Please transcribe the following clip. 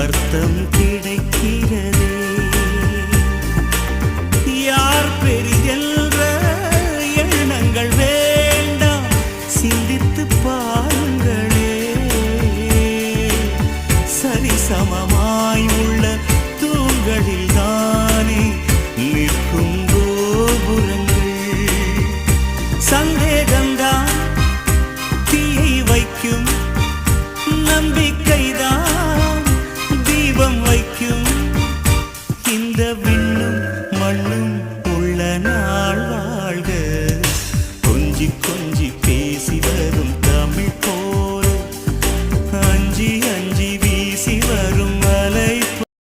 அர்த்தம் கிடைக்கிறதே. யார் பெரிதென்ற எண்ணங்கள் வேண்டாம் சிந்தித்து பாருங்களே. சரிசமமாய் உள்ள தூண்களில் தானே நிற்கும் கோபுரங்கள். சந்தேகம்தான் விண்ணும் மண்ணும் உள்ள நாள் வாழ்க. கொஞ்சி கொஞ்சி பேசி